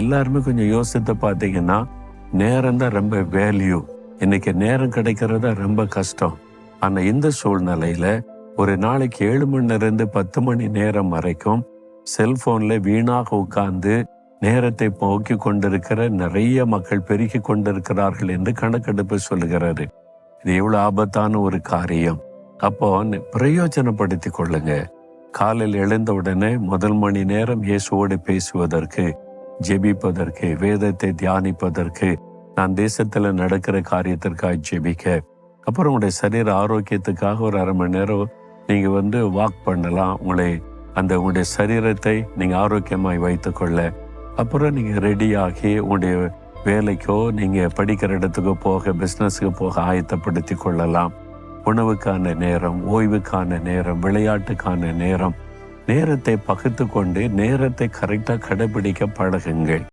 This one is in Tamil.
எல்லாருமே கொஞ்சம் யோசித்து பார்த்தீங்கன்னா நேரம் தான் ரொம்ப வேல்யூ இன்னைக்கு நேரம் கிடைக்கிறது ரொம்ப கஷ்டம். ஆனால் இந்த சூழ்நிலையில ஒரு நாளைக்கு ஏழு மணிலிருந்து பத்து மணி நேரம் வரைக்கும் செல்போன்ல வீணாக உட்கார்ந்து நேரத்தை போக்கி கொண்டிருக்கிற நிறைய மக்கள் பெருகி கொண்டிருக்கிறார்கள் என்று கணக்கெடுப்பு சொல்லுகிறாரு இது எவ்வளோ ஆபத்தான ஒரு காரியம். அப்போ பிரயோஜனப்படுத்தி கொள்ளுங்க. காலையில் எழுந்த உடனே முதல் மணி நேரம் இயேசுவோடு பேசுவதற்கு ஜெபிப்பதற்கு வேதத்தை தியானிப்பதற்கு நான் தேசத்துல நடக்கிற காரியத்திற்காக ஜெபிக்க. அப்புறம் உங்களுடைய சரீர ஆரோக்கியத்துக்காக ஒரு அரை மணி நேரம் நீங்க வந்து வாக் பண்ணலாம். உங்களை அந்த உங்களுடைய சரீரத்தை நீங்க ஆரோக்கியமாய் வைத்துக்கொள்ள. அப்புறம் நீங்க ரெடியாகி உங்களுடைய வேலைக்கோ நீங்க படிக்கிற இடத்துக்கோ போக பிஸ்னஸுக்கு போக ஆயத்தப்படுத்தி கொள்ளலாம். உணவுக்கான நேரம் ஓய்வுக்கான நேரம் விளையாட்டுக்கான நேரம் நேரத்தை பகுத்து கொண்டு நேரத்தை கரெக்டாக கடைபிடிக்க பழகுங்கள்.